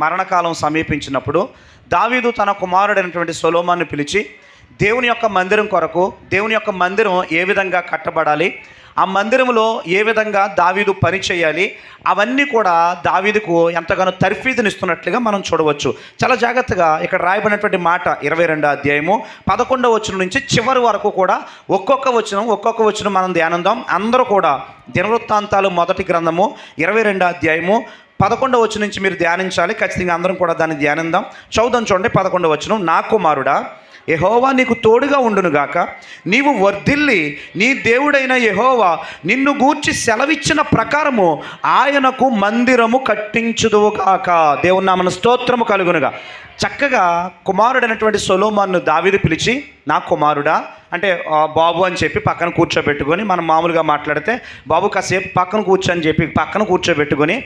మరణకాలం సమీపించినప్పుడు దావీదు తన కుమారుడైనటువంటి సొలోమాన్ని పిలిచి దేవుని యొక్క మందిరం కొరకు దేవుని యొక్క మందిరం ఏ విధంగా కట్టబడాలి? ఆ మందిరంలో ఏ విధంగా దావీదు పని చేయాలి? అవన్నీ కూడా దావీదుకు ఎంతగానో తర్ఫీదునిస్తున్నట్లుగా మనం చూడవచ్చు. చాలా జాగ్రత్తగా ఇక్కడ రాయబడినటువంటి మాట ఇరవై రెండో అధ్యాయము పదకొండవ వచనం నుంచి చివరి వరకు కూడా ఒక్కొక్క వచనం ఒక్కొక్క వచనం మనం ధ్యానందాం అందరూ కూడా దినవృత్తాంతాలు మొదటి గ్రంథము ఇరవై రెండో అధ్యాయము పదకొండవ వచ్చి నుంచి మీరు ధ్యానించాలి. ఖచ్చితంగా అందరం కూడా దాన్ని ధ్యానిందాం చౌదం చూడండి పదకొండవ వచనం. నా కుమారుడా యహోవా నీకు తోడుగా ఉండునుగాక నీవు వర్ధిల్లి నీ దేవుడైన యహోవా నిన్ను గూర్చి సెలవిచ్చిన ప్రకారము ఆయనకు మందిరము కట్టించుదువుగాక దేవుని నామన స్తోత్రము కలుగునుగా. చక్కగా కుమారుడైనటువంటి సొలోమాన్ను దావిది పిలిచి నా కుమారుడా అంటే బాబు అని చెప్పి పక్కన కూర్చోబెట్టుకొని మనం మామూలుగా మాట్లాడితే బాబు కాసేపు పక్కన కూర్చొని చెప్పి పక్కన కూర్చోబెట్టుకొని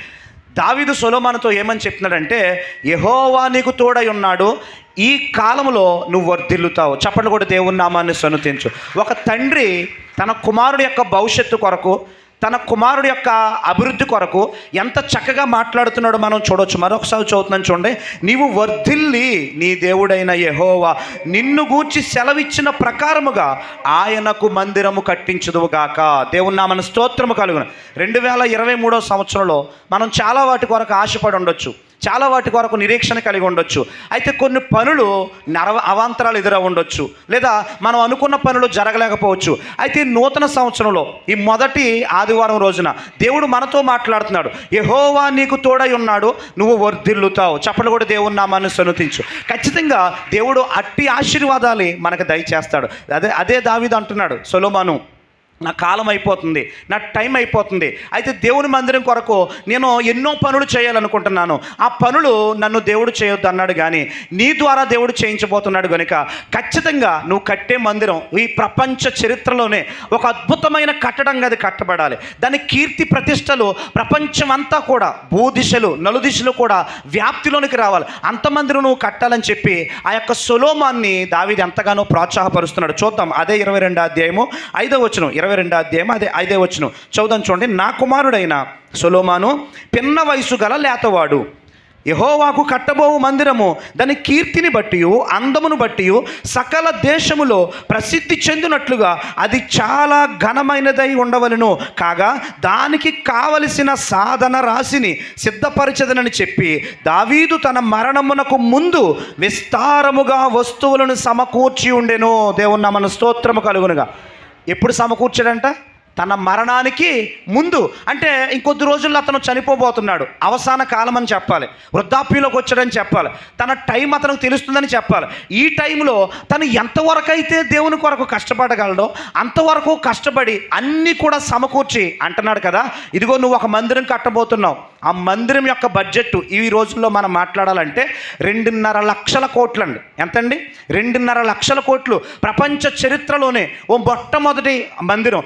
దావీదు సొలోమానుతో ఏమని చెప్తున్నాడంటే యహోవా నీకు తోడై ఉన్నాడు. ఈ కాలంలో నువ్వు వర్ధిల్లుతావు. చప్పట్లు కూడా దేవుని నామాన్ని సనుతించు. ఒక తండ్రి తన కుమారుడి యొక్క భవిష్యత్తు కొరకు తన కుమారుడు యొక్క అభివృద్ధి కొరకు ఎంత చక్కగా మాట్లాడుతున్నాడో మనం చూడొచ్చు. మరొకసారి చదువుతున్నాను చూడండి. నీవు వర్ధిల్లి నీ దేవుడైన యెహోవా నిన్ను గూర్చి సెలవిచ్చిన ప్రకారముగా ఆయనకు మందిరము కట్టించుదువుగాక దేవుని నామన స్తోత్రము కలుగును. రెండు వేల ఇరవై మూడో సంవత్సరంలో మనం చాలా వాటి కొరకు ఆశపడి ఉండొచ్చు. చాలా వాటి కొరకు నిరీక్షణ కలిగి ఉండొచ్చు. అయితే కొన్ని పనులు నరవ అవాంతరాలు ఎదురవ ఉండొచ్చు. లేదా మనం అనుకున్న పనులు జరగలేకపోవచ్చు. అయితే నూతన సంవత్సరంలో ఈ మొదటి ఆదివారం రోజున దేవుడు మనతో మాట్లాడుతున్నాడు. యహోవా నీకు తోడై ఉన్నాడు నువ్వు వర్ధిల్లుతావు. చప్పలు కూడా దేవుని నామాన్ని సనుతించు. ఖచ్చితంగా దేవుడు అట్టి ఆశీర్వాదాలే మనకు దయచేస్తాడు. అదే అదే దావిది అంటున్నాడు సొలోమాను నా కాలం అయిపోతుంది నా టైం అయిపోతుంది. అయితే దేవుని మందిరం కొరకు నేను ఎన్నో పనులు చేయాలనుకుంటున్నాను. ఆ పనులు నన్ను దేవుడు చేయొద్దు అన్నాడు కానీ నీ ద్వారా దేవుడు చేయించబోతున్నాడు కనుక ఖచ్చితంగా నువ్వు కట్టే మందిరం ఈ ప్రపంచ చరిత్రలోనే ఒక అద్భుతమైన కట్టడంగా అది కట్టబడాలి. దాని కీర్తి ప్రతిష్టలు ప్రపంచమంతా కూడా భూదిశలు నలుదిశలు కూడా వ్యాప్తిలోనికి రావాలి. అంత మందిరం నువ్వు కట్టాలని చెప్పి ఆ యొక్క సులోమాన్ని దావిది ఎంతగానో ప్రోత్సాహపరుస్తున్నాడు. చూద్దాం అదే ఇరవై రెండో అధ్యాయము ఐదో వచ్చిన ఇరవై రెండు అధ్యాయం అదే ఐదే వచ్చిన చదువుదాం చూడండి. నా కుమారుడైన సొలోమాను పిన్న వయసు గల లేతవాడు యహోవాకు కట్టబోవు మందిరము దాని కీర్తిని బట్టి అందమును బట్టి సకల దేశములో ప్రసిద్ధి చెందినట్లుగా అది చాలా ఘనమైనదై ఉండవలను. కాగా దానికి కావలసిన సాధన రాశిని సిద్ధపరచదనని చెప్పి దావీదు తన మరణమునకు ముందు విస్తారముగా వస్తువులను సమకూర్చి ఉండెను. దేవున్న మన స్తోత్రము కలుగునుగా. ఎప్పుడు సమకూర్చాడంట? తన మరణానికి ముందు అంటే ఇంకొద్ది రోజుల్లో అతను చనిపోబోతున్నాడు. అవసాన కాలం అని చెప్పాలి. వృద్ధాప్యంలోకి వచ్చాడని చెప్పాలి. తన టైం అతనికి తెలుస్తుందని చెప్పాలి. ఈ టైంలో తను ఎంతవరకు అయితే దేవుని కొరకు కష్టపడగలడో అంతవరకు కష్టపడి అన్నీ కూడా సమకూర్చి అంటున్నాడు కదా ఇదిగో నువ్వు ఒక మందిరం కట్టబోతున్నావు. ఆ మందిరం యొక్క బడ్జెట్ ఈ రోజుల్లో మనం మాట్లాడాలంటే రెండున్నర లక్షల కోట్లండి. ఎంతండి? రెండున్నర లక్షల కోట్లు. ప్రపంచ చరిత్రలోనే ఓ మొట్టమొదటి మందిరం.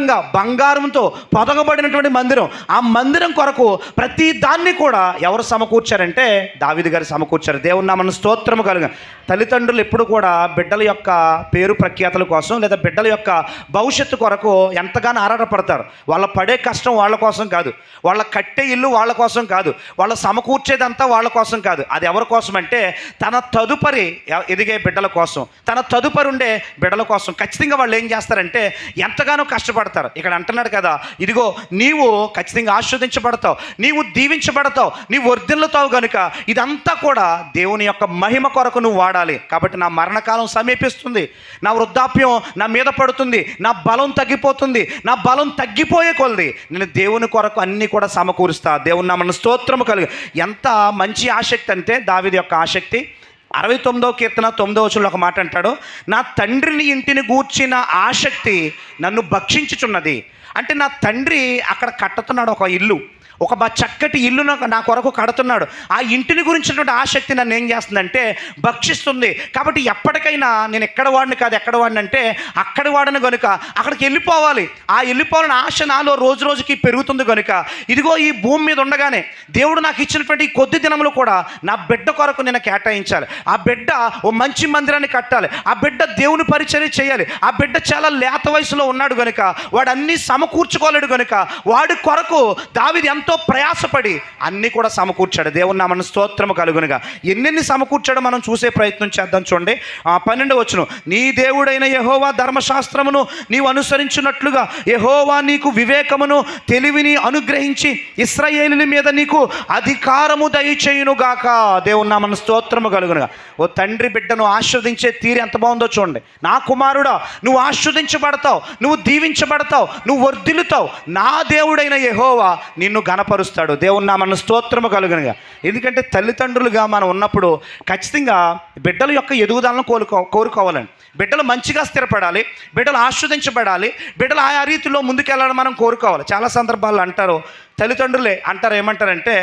అద్భుతంగా బంగారంతో పొదగబడినటువంటి మందిరం. ఆ మందిరం కొరకు ప్రతి దాన్ని కూడా ఎవరు సమకూర్చారంటే దావిది గారు సమకూర్చారు. దేవుని నామన స్తోత్రము కలుగ. తల్లిదండ్రులు ఎప్పుడు కూడా బిడ్డల యొక్క పేరు ప్రఖ్యాతల కోసం లేదా బిడ్డల యొక్క భవిష్యత్తు కొరకు ఎంతగానో ఆరాటపడతారు. వాళ్ళ పడే కష్టం వాళ్ళ కోసం కాదు. వాళ్ళ కట్టే ఇల్లు వాళ్ళ కోసం కాదు. వాళ్ళ సమకూర్చేదంతా వాళ్ళ కోసం కాదు. అది ఎవరి కోసం అంటే తన తదుపరి ఎదిగే బిడ్డల కోసం. తన తదుపరి ఉండే బిడ్డల కోసం. ఖచ్చితంగా వాళ్ళు ఏం చేస్తారంటే ఎంతగానో కష్టపడతారు. ఇక్కడ అంటున్నాడు కదా ఇదిగో నీవు ఖచ్చితంగా ఆస్వాదించబడతావు నీవు దీవించబడతావు నీవు వర్ధిల్లుతావు కనుక ఇదంతా కూడా దేవుని యొక్క మహిమ కొరకు నువ్వు వాడాలి. కాబట్టి నా మరణకాలం సమీపిస్తుంది నా వృద్ధాప్యం నా మీద పడుతుంది నా బలం తగ్గిపోతుంది నా బలం తగ్గిపోయే కొలది నేను దేవుని కొరకు అన్నీ కూడా సమకూరుస్తా. దేవుని నామన స్తోత్రము కలిగి ఎంత మంచి ఆసక్తి అంటే దావిది యొక్క ఆసక్తి అరవై తొమ్మిదో కీర్తన తొమ్మిదో వచనంలో ఒక మాట అంటాడు నా తండ్రిని ఇంటిని గూర్చిన ఆసక్తి నన్ను భక్షించుచున్నది. అంటే నా తండ్రి అక్కడ కట్టుతున్నాడు ఒక ఇల్లు. ఒక చక్కటి ఇల్లు నా కొరకు కడుతున్నాడు. ఆ ఇంటిని గురించినటువంటి ఆసక్తి నన్ను ఏం చేస్తుందంటే భక్షిస్తుంది. కాబట్టి ఎప్పటికైనా నేను ఎక్కడ వాడిని కాదు ఎక్కడ వాడిని అంటే అక్కడ వాడిని కనుక అక్కడికి వెళ్ళిపోవాలి. ఆ వెళ్ళిపోవాలని ఆశ నాలో రోజు రోజుకి పెరుగుతుంది కనుక ఇదిగో ఈ భూమి మీద ఉండగానే దేవుడు నాకు ఇచ్చినటువంటి ఈ కొద్ది దినములు కూడా నా బిడ్డ కొరకు నేను కేటాయించాలి. ఆ బిడ్డ ఓ మంచి మందిరాన్ని కట్టాలి. ఆ బిడ్డ దేవుని పరిచయం చేయాలి. ఆ బిడ్డ చాలా లేత వయసులో ఉన్నాడు కనుక వాడు అన్ని సమకూర్చుకోలేడు కనుక వాడి కొరకు దావిది ఎంతో ప్రయాసపడి అన్నీ కూడా సమకూర్చాడు. దేవుని నామన స్తోత్రము కలుగునుగా. ఎన్నెన్ని సమకూర్చాడో మనం చూసే ప్రయత్నం చేద్దాం చూడండి. ఆ పన్నెండు వచ్చును నీ దేవుడైన యహోవా ధర్మశాస్త్రమును నీవు అనుసరించినట్లుగా యహోవా నీకు వివేకమును తెలివిని అనుగ్రహించి ఇస్రాయేలుల మీద నీకు అధికారము దయచేయునుగాక దేవుని నామన స్తోత్రము కలుగునుగా. ఓ తండ్రి బిడ్డను ఆస్వాదించే తీరు ఎంత బాగుందో చూడండి. నా కుమారుడా నువ్వు ఆస్వాదించబడతావు నువ్వు దీవించబడతావు నువ్వు వర్ధిల్లుతావు. నా దేవుడైన యహోవా నిన్ను గణపరుస్తాడు దేవుని మన స్తోత్రము కలుగునుగా. ఎందుకంటే తల్లిదండ్రులుగా మనం ఉన్నప్పుడు ఖచ్చితంగా బిడ్డల యొక్క ఎదుగుదలను కోరుకో కోరుకోవాలండి. బిడ్డలు మంచిగా స్థిరపడాలి. బిడ్డలు ఆస్వాదించబడాలి. బిడ్డలు ఆయా రీతిలో ముందుకెళ్ళడం మనం కోరుకోవాలి. చాలా సందర్భాల్లో అంటారు తల్లిదండ్రులే అంటారు ఏమంటారంటే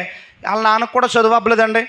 వాళ్ళ నాన్నకు కూడా చదువు అవ్వలేదండి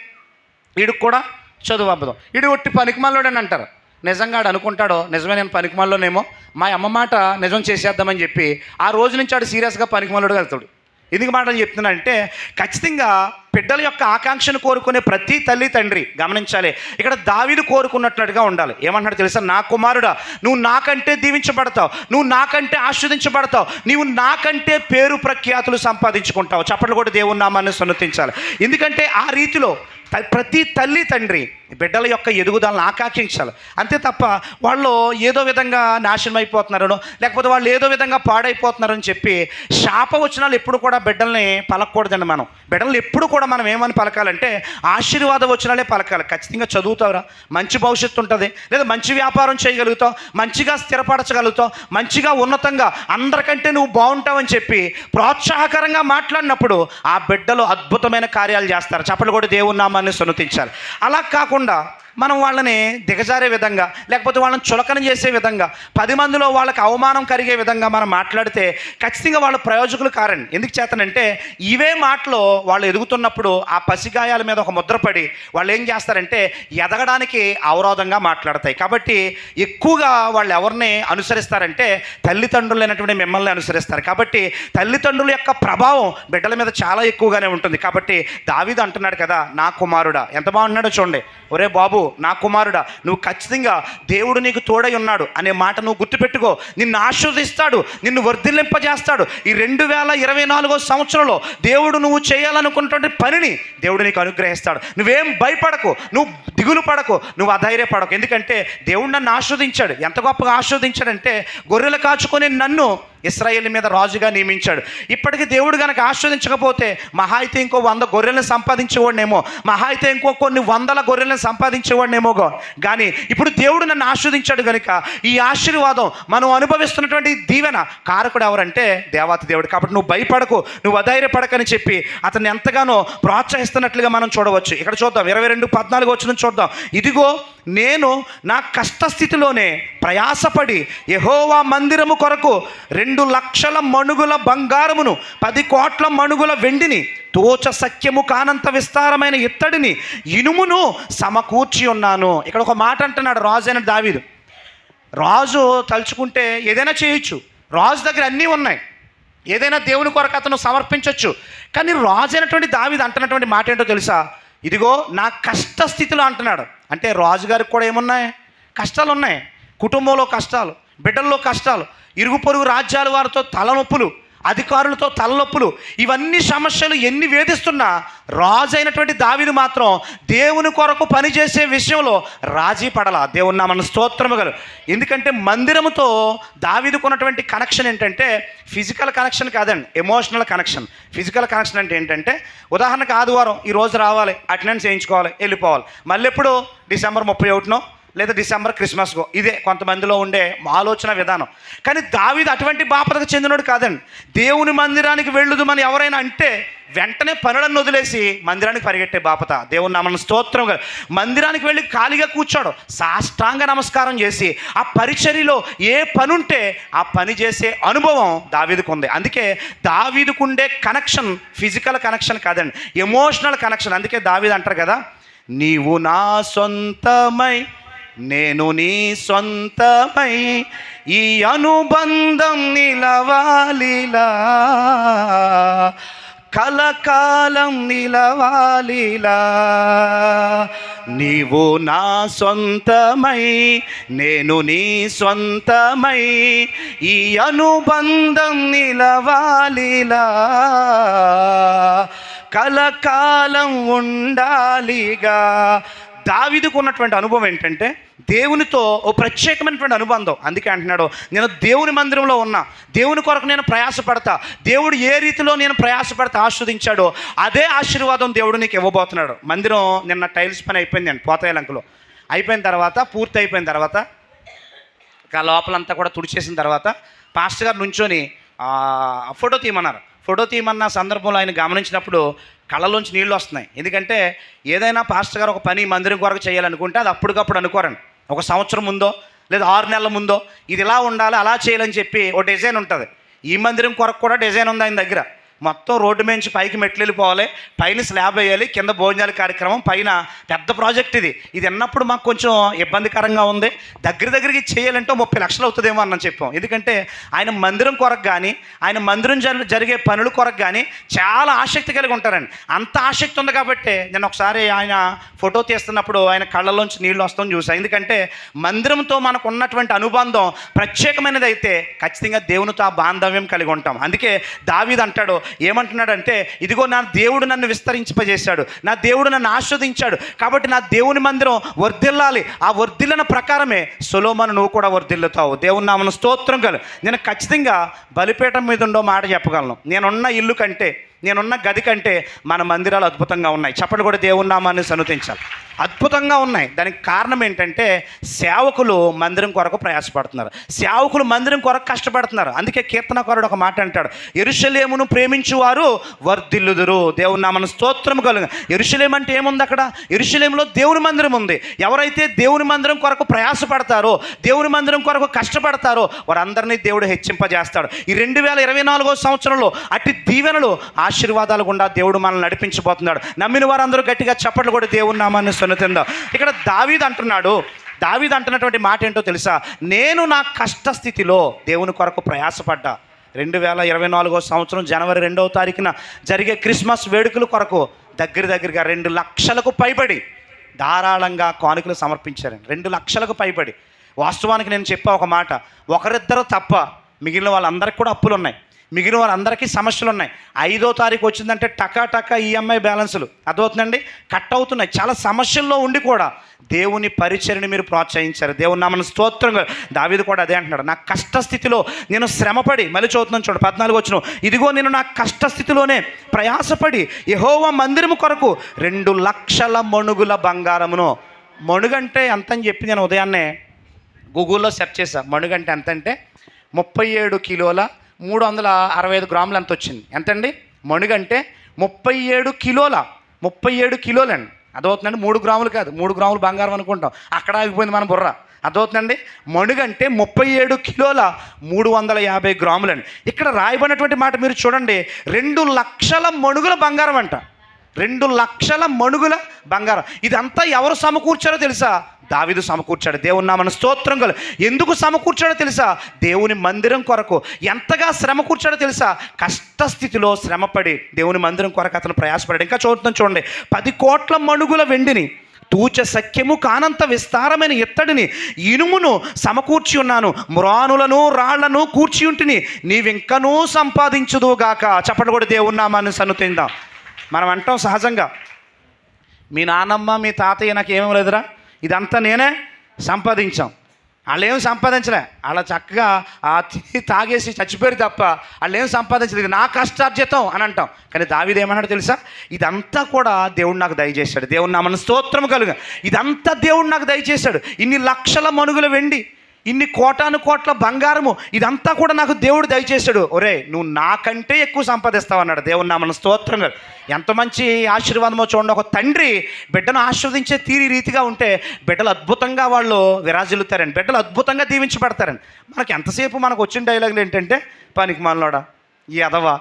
వీడికి కూడా చదువు అవ్వదు వీడు ఒట్టి పనికిమాలోడని అంటారు. నిజంగా ఆడు అనుకుంటాడో నిజమే నేను పనికిమాలలోనేమో మా అమ్మ మాట నిజం చేసేద్దామని చెప్పి ఆ రోజు నుంచి ఆడు సీరియస్గా పనికిమాలోడు వెళ్తాడు. ఎందుకు మాటలు చెప్తున్నానంటే ఖచ్చితంగా బిడ్డల యొక్క ఆకాంక్షను కోరుకునే ప్రతి తల్లి తండ్రి గమనించాలి. ఇక్కడ దావిని కోరుకున్నట్లుగా ఉండాలి. ఏమంటాడు తెలుసా? నా కుమారుడా నువ్వు నాకంటే దీవించబడతావు. నువ్వు నాకంటే ఆస్వాదించబడతావు నీవు నాకంటే పేరు ప్రఖ్యాతులు సంపాదించుకుంటావు. చప్పట్లు కూడా దేవుని నామాన్ని సన్నతించాలి. ఎందుకంటే ఆ రీతిలో ప్రతి తల్లి తండ్రి బిడ్డల యొక్క ఎదుగుదలను ఆకాంక్షించాలి. అంతే తప్ప వాళ్ళు ఏదో విధంగా నాశనం అయిపోతున్నారనో లేకపోతే వాళ్ళు ఏదో విధంగా పాడైపోతున్నారని చెప్పి శాప వచనాలు ఎప్పుడు కూడా బిడ్డల్ని పలకూడదండి మనం. బిడ్డలు ఎప్పుడు కూడా మనం ఏమని పలకాలంటే ఆశీర్వాద వచనాలే పలకాలి. ఖచ్చితంగా చదువుతావురా మంచి భవిష్యత్తు ఉంటుంది. లేదా మంచి వ్యాపారం చేయగలుగుతావు మంచిగా స్థిరపరచగలుగుతావు మంచిగా ఉన్నతంగా అందరికంటే నువ్వు బాగుంటావని చెప్పి ప్రోత్సాహకరంగా మాట్లాడినప్పుడు ఆ బిడ్డలు అద్భుతమైన కార్యాలు చేస్తారు. చెప్పలు కూడా దేవుని నామాన్ని సునతించాలి అలా కాకుండా మనం వాళ్ళని దిగజారే విధంగా లేకపోతే వాళ్ళని చులకన చేసే విధంగా పది మందిలో వాళ్ళకి అవమానం కలిగే విధంగా మనం మాట్లాడితే ఖచ్చితంగా వాళ్ళు ప్రయోజకులు కారండి ఎందుకు చేతనంటే ఇవే మాటలు వాళ్ళు ఎదుగుతున్నప్పుడు ఆ పసిగాయాల మీద ఒక ముద్రపడి వాళ్ళు ఏం చేస్తారంటే ఎదగడానికి అవరోధంగా మాట్లాడతాయి. కాబట్టి ఎక్కువగా వాళ్ళు ఎవరిని అనుసరిస్తారంటే తల్లిదండ్రులైనటువంటి మిమ్మల్ని అనుసరిస్తారు. కాబట్టి తల్లిదండ్రుల యొక్క ప్రభావం బిడ్డల మీద చాలా ఎక్కువగానే ఉంటుంది. కాబట్టి దావిద అంటున్నాడు కదా నా కుమారుడా. ఎంత బాగున్నాడో చూడండి. ఒరే బాబు నా కుమారుడా నువ్వు ఖచ్చితంగా దేవుడు నీకు తోడై ఉన్నాడు అనే మాట నువ్వు గుర్తుపెట్టుకో. నిన్ను ఆశీర్వదిస్తాడు నిన్ను వర్ధిల్లింపజేస్తాడు. ఈ రెండు వేల ఇరవై నాలుగో సంవత్సరంలో దేవుడు నువ్వు చేయాలనుకున్నటువంటి పనిని దేవుడు నీకు అనుగ్రహిస్తాడు. నువ్వేం భయపడకు నువ్వు దిగులు పడకు నువ్వు అధైర్యపడకు. ఎందుకంటే దేవుడు నన్ను ఆస్వాదించాడు ఎంత గొప్పగా ఆస్వాదించాడంటే గొర్రెలు కాచుకొని నన్ను ఇస్రాయేల్ మీద రాజుగా నియమించాడు. ఇప్పటికీ దేవుడు కనుక ఆస్వాదించకపోతే మహా అయితే ఇంకో వంద గొర్రెలను సంపాదించేవాడినేమో. మహా అయితే ఇంకో కొన్ని వందల గొర్రెలను సంపాదించేవాడినేమోగో కానీ ఇప్పుడు దేవుడు నన్ను ఆస్వాదించాడు కనుక ఈ ఆశీర్వాదం మనం అనుభవిస్తున్నటువంటి దీవెన కారకుడు ఎవరంటే దేవాత దేవుడు. కాబట్టి నువ్వు భయపడకు నువ్వు అధైర్యపడకని చెప్పి అతన్ని ఎంతగానో ప్రోత్సహిస్తున్నట్లుగా మనం చూడవచ్చు. ఇక్కడ చూద్దాం ఇరవై రెండు పద్నాలుగు వచ్చిన చూద్దాం. ఇదిగో నేను నా కష్టస్థితిలోనే ప్రయాసపడి యహోవా మందిరము కొరకు రెండు రెండు లక్షల మణుగుల బంగారమును పది కోట్ల మణుగుల వెండిని తోచ సఖ్యము కానంత విస్తారమైన ఇత్తడిని ఇనుమును సమకూర్చి ఉన్నాను. ఇక్కడ ఒక మాట అంటున్నాడు రాజు అయిన దావీదు. రాజు తలుచుకుంటే ఏదైనా చేయొచ్చు. రాజు దగ్గర అన్నీ ఉన్నాయి. ఏదైనా దేవుని కొరకు అతను సమర్పించవచ్చు కానీ రాజు అయినటువంటి దావీదు అంటున్నటువంటి మాట ఏంటో తెలుసా? ఇదిగో నా కష్ట స్థితిలో అంటున్నాడు. అంటే రాజుగారికి కూడా ఏమున్నాయి? కష్టాలు ఉన్నాయి కుటుంబంలో కష్టాలు. బిడ్డల్లో కష్టాలు ఇరుగు పొరుగు రాజ్యాల వారితో తలనొప్పులు అధికారులతో తలనొప్పులు ఇవన్నీ సమస్యలు ఎన్ని వేధిస్తున్నా రాజు అయినటువంటి దావిని మాత్రం దేవుని కొరకు పనిచేసే విషయంలో రాజీ పడల. దేవుని మన స్తోత్రము గలు. ఎందుకంటే మందిరముతో దావిదుకున్నటువంటి కనెక్షన్ ఏంటంటే ఫిజికల్ కనెక్షన్ కాదండి ఎమోషనల్ కనెక్షన్ ఫిజికల్ కనెక్షన్ అంటే ఏంటంటే ఉదాహరణకు ఆదివారం ఈ రోజు రావాలి అటెండెన్స్ చేయించుకోవాలి వెళ్ళిపోవాలి. మళ్ళీ ఎప్పుడు డిసెంబర్ ముప్పై ఒకటినో? లేదా డిసెంబర్ క్రిస్మస్కో ఇదే కొంతమందిలో ఉండే ఆలోచన విధానం. కానీ దావిది అటువంటి బాపతకు చెందినోడు కాదండి. దేవుని మందిరానికి వెళ్ళుదుమని ఎవరైనా అంటే వెంటనే పనులను వదిలేసి మందిరానికి పరిగెట్టే బాపత. దేవుని నామన స్తోత్రం కల- మందిరానికి వెళ్ళి ఖాళీగా కూర్చోడు. సాష్టాంగ నమస్కారం చేసి ఆ పరిచర్యలో ఏ పనుంటే ఆ పని చేసే అనుభవం దావీదుకు ఉంది అందుకే దావీదుకుండే కనెక్షన్ ఫిజికల్ కనెక్షన్ కాదండి. Emotional connection. అందుకే దావీదు అంటారు కదా నీవు నా సొంతమై నేను నీ సొంతమై ఈ అనుబంధం నిలవాలిలా. కలకాలం నిలవాలిలా. నీవు నా సొంతమై నేను నీ సొంతమై ఈ అనుబంధం నిలవాలిలా. కలకాలం ఉండాలిగా. దావిదికు ఉన్నటువంటి అనుభవం ఏంటంటే దేవునితో ఓ ప్రత్యేకమైనటువంటి అనుబంధం. అందుకే అంటున్నాడు నేను దేవుని మందిరంలో ఉన్నా దేవుని కొరకు నేను ప్రయాసపడతా దేవుడు ఏ రీతిలో నేను ప్రయాసపడతా ఆస్వాదించాడో అదే ఆశీర్వాదం దేవుడు నీకు ఇవ్వబోతున్నాడు. మందిరం నిన్న టైల్స్ పని అయిపోయింది అండి పోతాయలంకలో అయిపోయిన తర్వాత పూర్తి అయిపోయిన తర్వాత ఇంకా లోపలంతా కూడా తుడిచేసిన తర్వాత పాస్టర్ గారు నుంచొని ఫోటో తీయమన్నారు. ఫోటో తీయమన్న సందర్భంలో ఆయన గమనించినప్పుడు కళ్ళలోంచి నీళ్ళు వస్తున్నాయి. ఎందుకంటే ఏదైనా పాస్టర్ గారు ఒక పని మందిరం కొరకు చేయాలనుకుంటే అది అప్పటికప్పుడు అనుకోరండి. ఒక సంవత్సరం ముందో లేదా ఆరు నెలల ముందో ఇది ఇలా ఉండాలి అలా చేయాలని చెప్పి ఒక డిజైన్ ఉంటుంది. ఈ మందిరం కొరకు కూడా డిజైన్ ఉంది ఆయన దగ్గర. మొత్తం రోడ్డు మీద పైకి మెట్లు వెళ్ళిపోవాలి. పైన స్లాబ్ వేయాలి కింద భోజనాల కార్యక్రమం పైన పెద్ద ప్రాజెక్ట్ ఇది. ఇది అన్నప్పుడు మాకు కొంచెం ఇబ్బందికరంగా ఉంది. దగ్గర దగ్గరికి చేయాలంటే ముప్పై లక్షలు అవుతుందేమో అన్న చెప్పాం. ఎందుకంటే ఆయన మందిరం కొరకు కానీ ఆయన మందిరం జరి- జరిగే పనుల కొరకు కానీ చాలా ఆసక్తి కలిగి ఉంటారండి. అంత ఆసక్తి ఉంది కాబట్టి నేను ఒకసారి ఆయన ఫోటో తీస్తున్నప్పుడు ఆయన కళ్ళలోంచి నీళ్ళు వస్తాం చూసాను ఎందుకంటే మందిరంతో మనకు ఉన్నటువంటి అనుబంధం ప్రత్యేకమైనది అయితే ఖచ్చితంగా దేవునితో ఆ బాంధవ్యం కలిగి ఉంటాం. అందుకే దావీద్ అంటాడు ఏమంటున్నాడంటే ఇదిగో నా దేవుడు నన్ను విస్తరించిపజేశాడు నా దేవుడు నన్ను ఆస్వాదించాడు. కాబట్టి నా దేవుని మందిరం వర్ధిల్లాలి. ఆ వర్ధిల్లిన ప్రకారమే సులోమను నువ్వు కూడా వర్ధిల్లుతావు. దేవుని నామను స్తోత్రం కలు. నేను ఖచ్చితంగా బలిపీఠం మీద ఉండో మాట చెప్పగలను. నేనున్న ఇల్లు కంటే నేనున్న గది కంటే మన మందిరాలు అద్భుతంగా ఉన్నాయి. చెప్పండి కూడా దేవున్నామాన్ని సనుతించాలి. అద్భుతంగా ఉన్నాయి. దానికి కారణం ఏంటంటే సేవకులు మందిరం కొరకు ప్రయాసపడుతున్నారు. సేవకులు మందిరం కొరకు కష్టపడుతున్నారు. అందుకే కీర్తనకారుడు ఒక మాట అంటాడు. ఎరుషలేమును ప్రేమించువారు వర్ధిల్లుదురు. దేవుని నామను స్తోత్రం కలుగు. ఎరుషలేం అంటే ఏముంది అక్కడ? ఎరుషలేంలో దేవుని మందిరం ఉంది. ఎవరైతే దేవుని మందిరం కొరకు ప్రయాసపడతారో దేవుని మందిరం కొరకు కష్టపడతారో వారందరినీ దేవుడు హెచ్చింపజేస్తాడు. ఈ రెండు వేల ఇరవై నాలుగో సంవత్సరంలో అట్టి దీవెనలు ఆశీర్వాదాలు గుండా దేవుడు మనల్ని నడిపించబోతున్నాడు. నమ్మిన వారందరూ గట్టిగా చప్పట్లు కూడా దేవుని నామాన్ని సొన్నుతుందా ఇక్కడ దావీద్ అంటున్నాడు. దావీద్ అంటున్నటువంటి మాట ఏంటో తెలుసా? నేను నా కష్ట స్థితిలో దేవుని కొరకు ప్రయాసపడ్డా. రెండు వేల ఇరవై నాలుగో సంవత్సరం జనవరి రెండవ తారీఖున జరిగే క్రిస్మస్ వేడుకల కొరకు దగ్గర దగ్గరగా రెండు లక్షలకు పైబడి ధారాళంగా కానుకలు సమర్పించారండి. రెండు లక్షలకు పైబడి. వాస్తవానికి నేను చెప్పా ఒక మాట ఒకరిద్దరు తప్ప మిగిలిన వాళ్ళందరికీ కూడా అప్పులు ఉన్నాయి మిగిలిన వాళ్ళందరికీ సమస్యలు ఉన్నాయి. ఐదో తారీఖు వచ్చిందంటే టకా టకా ఈఎంఐ బ్యాలెన్సులు. అర్థమవుతుందండి? కట్ అవుతున్నాయి. చాలా సమస్యల్లో ఉండి కూడా దేవుని పరిచయని మీరు ప్రోత్సహించారు. దేవుని నామన స్తోత్రంగా దావిది కూడా అదే అంటున్నాడు. నా కష్టస్థితిలో నేను శ్రమపడి మళ్ళీ చదువుతున్నాను చూడు పద్నాలుగు వచ్చిన ఇదిగో నేను నా కష్టస్థితిలోనే ప్రయాసపడి యహోవ మందిరము కొరకు రెండు లక్షల మణుగుల బంగారమును. మణుగంటే ఎంత అని చెప్పి నేను ఉదయాన్నే? గూగుల్లో సెర్చ్ చేశాను మణుగంటే ఎంత అంటే ముప్పై ఏడు కిలోల మూడు వందల అరవై ఐదు గ్రాములు ఎంత వచ్చింది? ఎంతండి? మణుగంటే ముప్పై ఏడు కిలోల ముప్పై ఏడు కిలోలండి. అదవుతుందండి మూడు గ్రాములు కాదు మూడు గ్రాములు బంగారం అనుకుంటాం. అక్కడ ఆగిపోయింది మన బుర్ర. అదవుతుందండి మణుగంటే ముప్పై ఏడు కిలోల మూడు వందల యాభై గ్రాములండి. ఇక్కడ రాయబడినటువంటి మాట మీరు చూడండి. రెండు లక్షల మణుగుల బంగారం అంట. రెండు లక్షల మణుగుల బంగారం. ఇదంతా ఎవరు సమకూర్చారో తెలుసా? దావిదు సమకూర్చాడు. దేవుని నామన స్తోత్రం కలు. ఎందుకు సమకూర్చాడో తెలుసా? దేవుని మందిరం కొరకు. ఎంతగా శ్రమ కూర్చాడో తెలుసా? కష్టస్థితిలో శ్రమపడి దేవుని మందిరం కొరకు అతను ప్రయాసపడాడు. ఇంకా చూద్దాం చూడండి. పది కోట్ల మణుగుల వెండిని తూచ సఖ్యము కానంత విస్తారమైన ఇత్తడిని ఇనుమును సమకూర్చి ఉన్నాను. మ్రానులను రాళ్ళను కూర్చి ఉంటిని నీవింకనూ సంపాదించుదుగాక చెప్పండి కూడా దేవుని సన్నుతిందాం మనం అంటాం సహజంగా. మీ నాన్నమ్మ మీ తాతయ్య నాకు ఏమీ లేదురా? ఇదంతా నేనే సంపాదించాం. వాళ్ళు ఏం సంపాదించలే. వాళ్ళ చక్కగా ఆ తాగేసి చచ్చిపోయారు తప్ప వాళ్ళు ఏం సంపాదించలేదు. ఇది నా కష్టార్జితం అని అంటాం. కానీ దావిది ఏమన్నాడు తెలుసా? ఇదంతా కూడా దేవుడు నాకు దయచేశాడు. దేవుడు నా మన స్తోత్రం కలుగు. ఇదంతా దేవుడు నాకు దయచేశాడు. ఇన్ని లక్షల మనుగులు వెండి. ఇన్ని కోటాను కోట్ల బంగారము ఇదంతా కూడా నాకు దేవుడు దయచేశాడు. ఒరే నువ్వు నాకంటే ఎక్కువ సంపాదిస్తావు అన్నాడు దేవుడు నా మన స్తోత్రం ఎంత మంచి ఆశీర్వాదమో చూడండి. ఒక తండ్రి బిడ్డను ఆశీర్వదించే తీరి రీతిగా ఉంటే బిడ్డలు అద్భుతంగా వాళ్ళు విరాజిల్లుతారని బిడ్డలు అద్భుతంగా దీవించబడతారండి మనకి ఎంతసేపు మనకు వచ్చిన డైలాగులు ఏంటంటే పనికి మనలోడా ఈ అదవా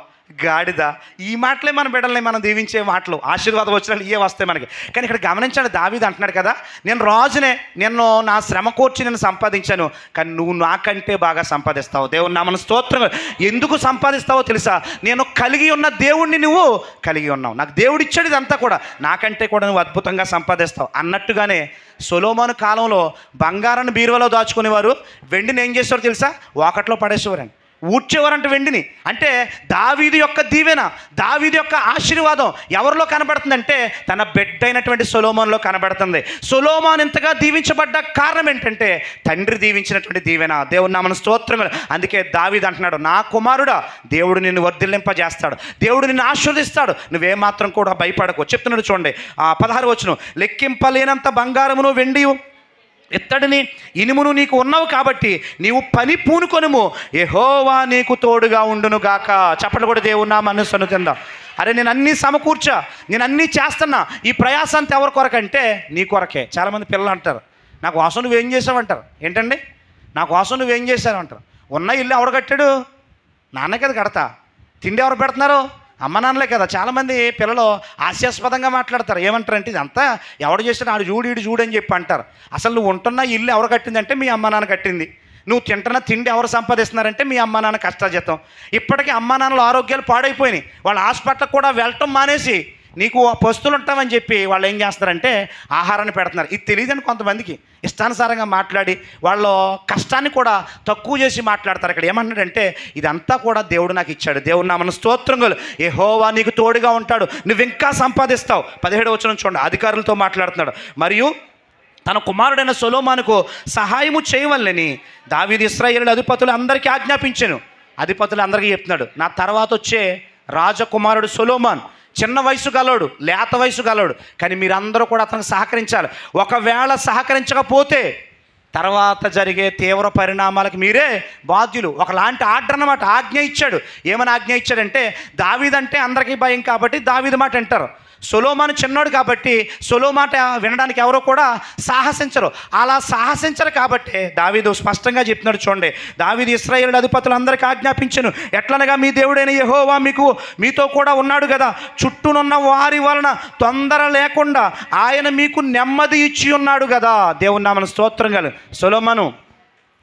గాడిద. ఈ మాటలే మన బిడ్డల్ని మనం దీవించే మాటలు. ఆశీర్వాదం వచ్చినట్లు ఇవే వస్తాయి మనకి. కానీ ఇక్కడ గమనించాడు దావీది అంటున్నాడు కదా నేను రాజునే నేను నా శ్రమ కూర్చి నేను సంపాదించాను కానీ నువ్వు నాకంటే బాగా సంపాదిస్తావు. దేవుడు నా మన స్తోత్రం. ఎందుకు సంపాదిస్తావో తెలుసా? నేను కలిగి ఉన్న దేవుణ్ణి నువ్వు కలిగి ఉన్నావు. నాకు దేవుడు ఇచ్చాడు ఇదంతా కూడా. నాకంటే కూడా నువ్వు అద్భుతంగా సంపాదిస్తావు. అన్నట్టుగానే సొలోమోను కాలంలో బంగారాన్ని బీరువలో దాచుకునేవారు. వెండిని ఏం చేసేవారు తెలుసా? వాకట్లో పడేసేవారండి. ఊడ్చేవారంట వెండిని. అంటే దావీది యొక్క దీవెన దావీది యొక్క ఆశీర్వాదం ఎవరిలో కనబడుతుందంటే తన బిడ్డ అయినటువంటి సొలోమోన్లో కనబడుతుంది. సొలోమోన్ ఇంతగా దీవించబడ్డ కారణం ఏంటంటే తండ్రి దీవించినటువంటి దీవెన. దేవుడు నా మన స్తోత్రం అందుకే దావీది అంటున్నాడు నా కుమారుడా దేవుడు నిన్ను వర్ధిల్లింపజేస్తాడు. దేవుడు నిన్ను ఆశీర్వదిస్తాడు. నువ్వేమాత్రం కూడా భయపడకు. చెప్తున్నాడు చూడండి ఆ పదహారు వచ్చును లెక్కింపలేనంత బంగారమును వెండియు ఇత్తడిని ఇనుమును నీకు ఉన్నావు కాబట్టి నీవు పని పూనుకొనుము. ఎహోవా నీకు తోడుగా ఉండును గాక. చప్పట్లు కూడా దేవుడు నా మనస్సును తిందా. అరే నేను అన్నీ సమకూర్చా నేను అన్నీ చేస్తున్నా. ఈ ప్రయాసంతా ఎవరి కొరకంటే నీ కొరకే. చాలామంది పిల్లలు అంటారు నాకు కోసం నువ్వేం చేసావంటారు ఏంటండి? నాకు కోసం నువ్వేం చేశావు అంటారు. ఉన్న ఇల్లు ఎవడు కట్టాడు? నాన్న కదా కడతా. తిండి ఎవరు పెడుతున్నారు? అమ్మ నాన్నలే కదా చాలామంది పిల్లలు హాస్యాస్పదంగా మాట్లాడతారు. ఏమంటారంటే ఇదంతా ఎవడు చేసినా ఆడు చూడు ఈడు చూడు అని చెప్పి అంటారు. అసలు నువ్వు ఉంటున్న ఇల్లు ఎవరు కట్టిందంటే మీ అమ్మ నాన్న కట్టింది. నువ్వు తింటున్న తిండి ఎవరు సంపాదిస్తున్నారంటే మీ అమ్మ నాన్న కష్టాజీతం ఇప్పటికీ అమ్మ నాన్నల ఆరోగ్యాలు పాడైపోయినాయి. వాళ్ళ హాస్పిటల్కి కూడా వెళ్ళటం మానేసి నీకు ఆ పస్తులు ఉంటామని చెప్పి వాళ్ళు ఏం చేస్తారంటే ఆహారాన్ని పెడుతున్నారు. ఇది తెలియదండి కొంతమందికి. ఇష్టానుసారంగా మాట్లాడి వాళ్ళ కష్టాన్ని కూడా తక్కువ చేసి మాట్లాడతారు ఇక్కడ. ఏమన్నాడంటే ఇదంతా కూడా దేవుడు నాకు ఇచ్చాడు. దేవుడు నా మన స్తోత్రంగా హోవా నీకు తోడుగా ఉంటాడు. నువ్వు ఇంకా సంపాదిస్తావు. పదిహేడు వచ్చిన చూడండి. అధికారులతో మాట్లాడుతున్నాడు. మరియు తన కుమారుడైన సొలోమానుకు సహాయము చేయవల్లని దావీది ఇస్రాయేల్ అధిపతులు అందరికీ ఆజ్ఞాపించాను. అధిపతులు అందరికీ చెప్తున్నాడు నా తర్వాత వచ్చే రాజకుమారుడు సొలోమాన్ చిన్న వయసు గలడు లేత వయసు గలడు కానీ మీరందరూ కూడా అతనికి సహకరించాలి. ఒకవేళ సహకరించకపోతే తర్వాత జరిగే తీవ్ర పరిణామాలకు మీరే బాధ్యులు. ఒకలాంటి ఆర్డర్ అన్నమాట ఆజ్ఞ ఇచ్చాడు. ఏమని ఆజ్ఞ ఇచ్చాడంటే దావీదంటే అందరికీ భయం కాబట్టి దావీది మాట అంటారు. సొలోమాను చిన్నోడు కాబట్టి సొలో మాట వినడానికి ఎవరో కూడా సాహసించరు. అలా సాహసించరు కాబట్టి దావీదు స్పష్టంగా చెప్తున్నాడు చూడండి. దావీదు ఇస్రాయేల్ అధిపతులందరికీ ఆజ్ఞాపించను. ఎట్లనగా మీ దేవుడైన యహోవా మీకు మీతో కూడా ఉన్నాడు కదా. చుట్టూనున్న వారి వలన తొందర లేకుండా ఆయన మీకు నెమ్మది ఇచ్చి ఉన్నాడు కదా. దేవుని నామన స్తోత్రం కలు. సొలోమను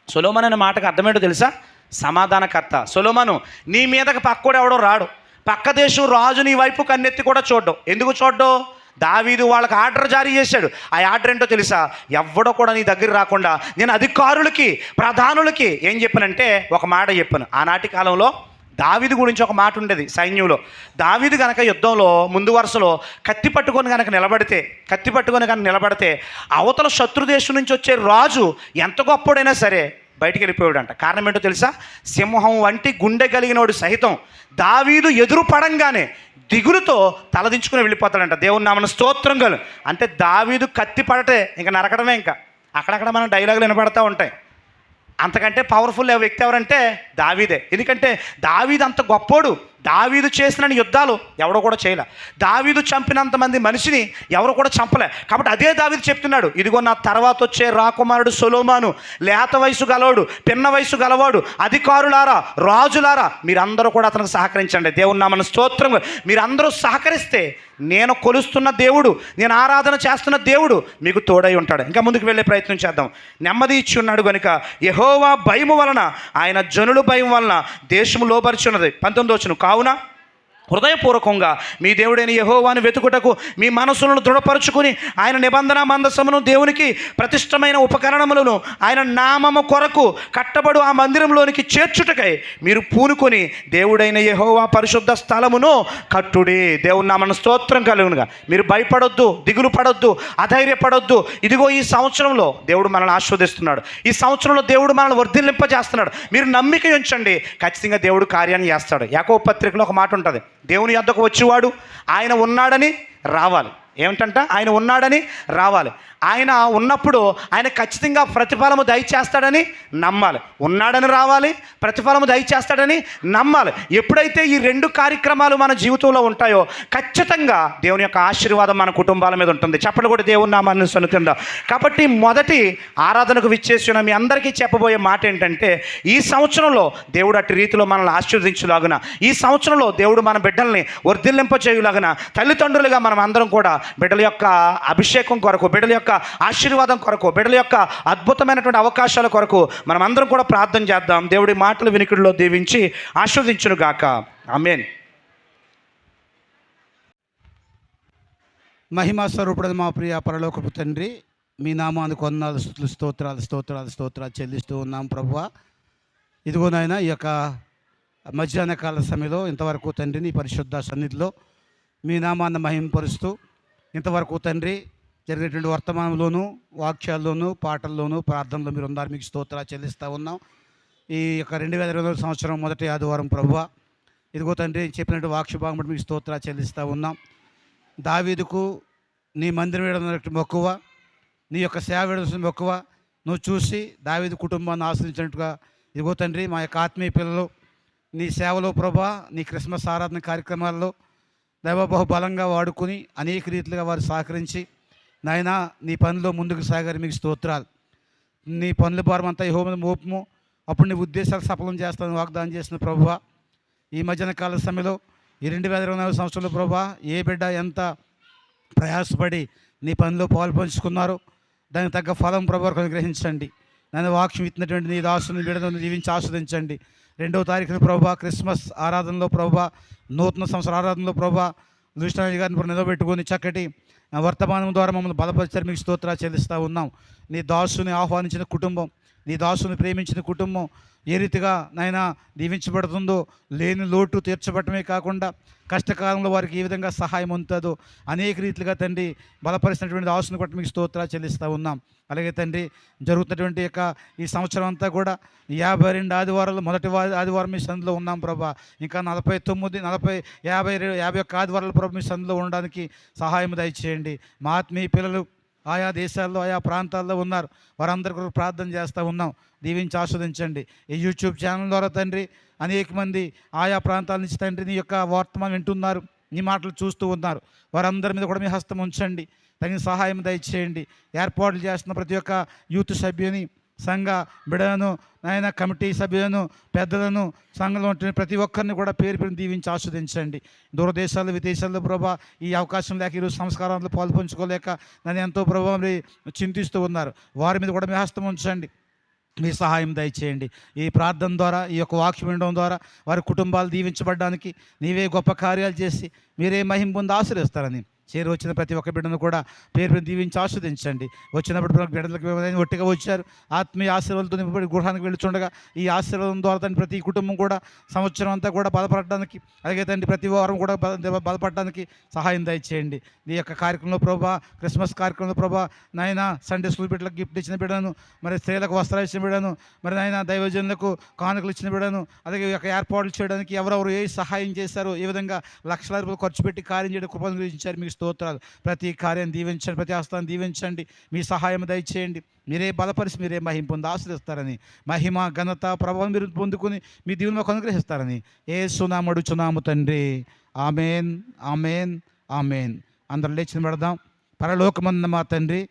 సొలోమన్ అనే మాటకు అర్థమేటో తెలుసా? సమాధానకర్త. సొలోమను నీ మీదకి పక్కోడు ఎవడో రాడు. పక్క దేశం రాజు నీ వైపు కన్నెత్తి కూడా చూడడం. ఎందుకు చూడడం? దావీదు వాళ్ళకి ఆర్డర్ జారీ చేశాడు. ఆ ఆర్డర్ ఏంటో తెలుసా? ఎవడో కూడా నీ దగ్గర రాకుండా నేను అధికారులకి ప్రధానులకి ఏం చెప్పానంటే ఒక మాట చెప్పాను. ఆనాటి కాలంలో దావీదు గురించి ఒక మాట ఉండేది సైన్యంలో. దావీదు కనుక యుద్ధంలో ముందు వరుసలో కత్తి పట్టుకొని కనుక నిలబడితే కత్తి పట్టుకొని కనుక నిలబడితే అవతల శత్రు దేశం నుంచి వచ్చే రాజు ఎంత గొప్పడైనా సరే బయటికి వెళ్ళిపోయాడంట కారణం ఏంటో తెలుసా? సింహం వంటి గుండె కలిగినోడు సహితం దావీదు ఎదురు పడంగానే దిగులుతో తలదించుకుని వెళ్ళిపోతాడంట. దేవుని నామన స్తోత్రం గలు అంటే దావీదు కత్తి పడటే ఇంకా నరకడమే ఇంకా. అక్కడక్కడ మనం డైలాగులు వినపడతా ఉంటాయి. అంతకంటే పవర్ఫుల్ వ్యక్తి ఎవరంటే దావీదే. ఎందుకంటే దావీదు అంత గొప్పోడు. దావీదు చేసిన యుద్ధాలు ఎవడో కూడా చేయలే. దావీదు చంపినంత మంది మనిషిని ఎవరు కూడా చంపలే. కాబట్టి అదే దావీదు చెప్తున్నాడు ఇదిగో నా తర్వాత వచ్చే రాకుమారుడు సొలోమాను లేత వయసు గలవాడు పిన్న వయసు గలవాడు అధికారులారా రాజులారా మీరందరూ కూడా అతనికి సహకరించండి. దేవుని నామన స్తోత్రం మీరందరూ సహకరిస్తే నేను కొలుస్తున్న దేవుడు నేను ఆరాధన చేస్తున్న దేవుడు మీకు తోడై ఉంటాడు. ఇంకా ముందుకు వెళ్ళే ప్రయత్నం చేద్దాం. నెమ్మది ఇచ్చి ఉన్నాడు కనుక యహోవా భయము వలన ఆయన జనులు భయం వలన దేశము లోపరిచున్నది పంతొమ్మిది వచ్చును కావున హృదయపూర్వకంగా మీ దేవుడైన యహోవాను వెతుకుటకు మీ మనసులను దృఢపరుచుకుని ఆయన నిబంధన మందసమును దేవునికి ప్రతిష్టమైన ఉపకరణములను ఆయన నామము కొరకు కట్టబడు ఆ మందిరంలోనికి చేర్చుటకై మీరు పూనుకొని దేవుడైన యహోవా పరిశుద్ధ స్థలమును కట్టుడి. దేవుని నామన స్తోత్రం కలుగునుగా. మీరు భయపడొద్దు దిగులు పడొద్దు అధైర్యపడొద్దు. ఇదిగో ఈ సంవత్సరంలో దేవుడు మనల్ని ఆస్వాదిస్తున్నాడు ఈ సంవత్సరంలో దేవుడు మనల్ని వర్ధిల్లింపజేస్తున్నాడు. మీరు నమ్మిక ఉంచండి. ఖచ్చితంగా దేవుడు కార్యాన్ని చేస్తాడు. యాకో పత్రికలో ఒక మాట ఉంటుంది. దేవుని యొద్దకు వచ్చేవాడు. ఆయన ఉన్నాడని రావాలి. ఏమిటంట? ఆయన ఉన్నాడని రావాలి. ఆయన ఉన్నప్పుడు ఆయన ఖచ్చితంగా ప్రతిఫలము దయచేస్తాడని నమ్మాలి. ఉన్నాడని రావాలి ప్రతిఫలము దయచేస్తాడని నమ్మాలి. ఎప్పుడైతే ఈ రెండు కార్యక్రమాలు మన జీవితంలో ఉంటాయో ఖచ్చితంగా దేవుని యొక్క ఆశీర్వాదం మన కుటుంబాల మీద ఉంటుంది. చెప్పడం కూడా దేవుని నామాన్ని సొనుతుందా కాబట్టి మొదటి ఆరాధనకు విచ్చేసిన మీ అందరికీ చెప్పబోయే మాట ఏంటంటే ఈ సంవత్సరంలో దేవుడు అట్టి రీతిలో మనల్ని ఆశీర్వదించులాగున ఈ సంవత్సరంలో దేవుడు మన బిడ్డల్ని వర్ధిల్లింపచేయులాగున తల్లిదండ్రులుగా మనం అందరం కూడా బిడ్డల యొక్క అభిషేకం కొరకు బిడ్డల యొక్క ఆశీర్వాదం కొరకు బిడ్డల యొక్క అద్భుతమైనటువంటి అవకాశాల కొరకు మనం అందరం కూడా ప్రార్థన చేద్దాం. దేవుడి మాటలు వినికిడిలో దీవించి ఆశీర్వదించును గాక. ఆమెన్. మహిమా స్వరూపుడు మా ప్రియ పరలోకపు తండ్రి మీ నామానికి వందనాలు స్థుతులు స్తోత్రాలు స్తోత్రాలు స్తోత్రాలు చెల్లిస్తూ ఉన్నాం ప్రభువ. ఇదిగో నాయన ఈ యొక్క మధ్యాహ్న కాల సమయంలో ఇంతవరకు తండ్రిని పరిశుద్ధ సన్నిధిలో మీ నామాన్ని మహింపరుస్తూ ఇంతవరకు తండ్రి జరిగినటువంటి వర్తమానంలోనూ వాక్యాల్లోనూ పాటల్లోనూ ప్రార్థనలో మీరు ఉన్నారు మీకు స్తోత్ర చెల్లిస్తూ ఉన్నాం. ఈ యొక్క రెండు వేల ఇరవై సంవత్సరం మొదటి ఆదివారం ప్రభువ ఇదిగో తండ్రి చెప్పినట్టు వాక్య భాగం బట్టి మీకు స్తోత్ర చెల్లిస్తూ ఉన్నాం. దావీదుకు నీ మందిరం వేయడం మొక్కువ నీ యొక్క సేవ వేయడం మొక్కువ. నువ్వు చూసి దావీదు కుటుంబాన్ని ఆశ్రయించినట్టుగా ఇదిగో తండ్రి మా యొక్క ఆత్మీయ పిల్లలు నీ సేవలో ప్రభా నీ క్రిస్మస్ ఆరాధన కార్యక్రమాల్లో దైవబాహు బహుబలంగా వాడుకుని అనేక రీతిలుగా వారు సహకరించి నాయన నీ పనిలో ముందుకు సాగారు మీకు స్తోత్రాలు. నీ పనుల భారం అంతా హోమ మోపము. అప్పుడు నీ ఉద్దేశాలు సఫలం చేస్తాను వాగ్దానం చేసిన ప్రభువ. ఈ మధ్యన కాల సమయంలో ఈ రెండు వేల ఇరవై నాలుగు సంవత్సరంలో ప్రభా ఏ బిడ్డ ఎంత ప్రయాసపడి నీ పనిలో పాలు పంచుకున్నారో దానికి తగ్గ ఫలం ప్రభు అనుగ్రహించండి. నన్ను వాక్యం ఇచ్చినటువంటి నీ దాసుని బిడ్డను దీవించి ఆస్వాదించండి. రెండవ తారీఖున ప్రభా క్రిస్మస్ ఆరాధనలో ప్రభా నూతన సంవత్సర ఆరాధనలో ప్రభా దృష్టి గారిని ఇప్పుడు నిలబెట్టుకొని చక్కటి వర్తమానం ద్వారా మమ్మల్ని బలపరిచారు. మీకు స్తోత్రాలు చెల్లిస్తూ ఉన్నాం. నీ దాసుని ఆహ్వానించిన కుటుంబం నీ దాసుని ప్రేమించిన కుటుంబం ఏ రీతిగా నాయన దీవించబడుతుందో లేని లోటు తీర్చబడటమే కాకుండా కష్టకాలంలో వారికి ఏ విధంగా సహాయం ఉంటుందో అనేక రీతిలుగా తండ్రి బలపరిచినటువంటి ఆశను బట్టి మీకు స్తోత్రాలు చెల్లిస్తూ ఉన్నాం. అలాగే తండ్రి జరుగుతున్నటువంటి యొక్క ఈ సంవత్సరం అంతా కూడా యాభై రెండు ఆదివారాలు మొదటి ఆదివారం మీ సందులో ఉన్నాం ప్రభా. ఇంకా నలభై తొమ్మిది నలభై యాభై రెండు యాభై ఒక్క ఆదివారాలు ప్రభు మీ సందులో ఉండడానికి సహాయం దయచేయండి. మా ఆత్మీయ పిల్లలు ఆయా దేశాల్లో ఆయా ప్రాంతాల్లో ఉన్నారు. వారందరి కొరకు ప్రార్థన చేస్తూ ఉన్నాం. దీవించి ఆస్వాదించండి. ఈ యూట్యూబ్ ఛానల్ ద్వారా తండ్రి అనేక మంది ఆయా ప్రాంతాల నుంచి తండ్రి నీ యొక్క వర్తమానం వింటున్నారు. నీ మాటలు చూస్తూ ఉన్నారు. వారందరి మీద కూడా మీ హస్తం ఉంచండి. తగిన సహాయం దయచేయండి. ఏర్పాట్లు చేస్తున్న ప్రతి ఒక్క యూత్ సభ్యుని సంఘ బిడలను నాయన కమిటీ సభ్యులను పెద్దలను సంఘంలో ఉంటున్న ప్రతి ఒక్కరిని కూడా పేరు పేరు దీవించి ఆస్వాదించండి దూరదేశాలు విదేశాల్లో ప్రభా ఈ అవకాశం లేక ఈరోజు సంస్కారాలు పాల్పంచుకోలేక నన్ను ఎంతో ప్రభావం చింతిస్తూ ఉన్నారు. వారి మీద కూడా మీ హస్తం ఉంచండి. మీ సహాయం దయచేయండి. ఈ ప్రార్థన ద్వారా ఈ యొక్క వాక్యం వినడం ద్వారా వారి కుటుంబాలు దీవించబడడానికి నీవే గొప్ప కార్యాలు చేసి మీరే మహిం పొంది ఆశ్రయిస్తారని చేరు వచ్చిన ప్రతి ఒక్క బిడ్డను కూడా పేరు దీవించి ఆస్వాదించండి. వచ్చినప్పుడు బిడ్డలకు ఒట్టిగా వచ్చారు. ఆత్మీయ ఆశీర్వాదంతో నింపబడి గృహానికి వెళ్ళుచుండగా ఈ ఆశీర్వాదం ద్వారా తండ్రి ప్రతి కుటుంబం కూడా సంవత్సరం అంతా కూడా బాధపడడానికి అలాగే తండ్రి ప్రతి వారం కూడా బాధపడడానికి సహాయం దయచేయండి. ఈ యొక్క కార్యక్రమంలో ప్రభా క్రిస్మస్ కార్యక్రమంలో ప్రభా నాయన సండే స్కూల్ బిడ్డలకు గిఫ్ట్ ఇచ్చిన బిడ్డను మరి స్త్రీలకు వస్త్రాలు ఇచ్చిన బిడ్డను మరి నాయన దైవజనులకు కానుకలు ఇచ్చిన బిడ్డను అలాగే ఈ యొక్క ఏర్పాట్లు చేయడానికి ఎవరెవరు ఏ సహాయం చేశారో ఏ విధంగా లక్షల రూపాయలు ఖర్చు పెట్టి కార్యం చేయడం కృపను గురించారు మీకు స్తోత్రాలు. ప్రతి కార్యం దీవించండి ప్రతి ఆస్థానం దీవించండి. మీ సహాయం దయచేయండి. మీరే బలపరిచి మీరే మహిం పొంది ఆశ్రయిస్తారని మహిమ ఘనత ప్రభావం మీరు పొందుకుని మీ దీవుని మాకు అనుగ్రహిస్తారని. ఏ సునామడు చునాము తండ్రి. Amen amen amen. అందరూ లేచిన పెడదాం పరలోకమన్న మా తండ్రి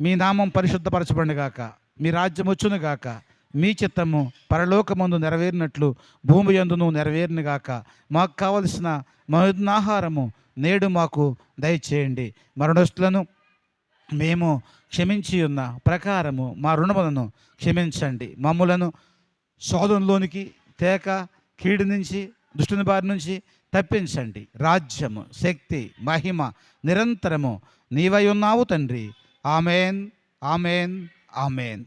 మీ నామం పరిశుద్ధపరచబడిగాక మీ రాజ్యం వచ్చునుగాక గాక మీ చిత్తము పరలోకమందు నెరవేరినట్లు భూమి యందును నెరవేరినగాక. మాకు కావలసిన మరునాహారము నేడు మాకు దయచేయండి. మరణస్తులను మేము క్షమించి ఉన్న ప్రకారము మా రుణములను క్షమించండి. మమ్ములను శోధంలోనికి తేక కీడు నుంచి దుష్టుని బారి నుంచి తప్పించండి. రాజ్యము శక్తి మహిమ నిరంతరము నీవై ఉన్నావు తండ్రి. Amen amen amen.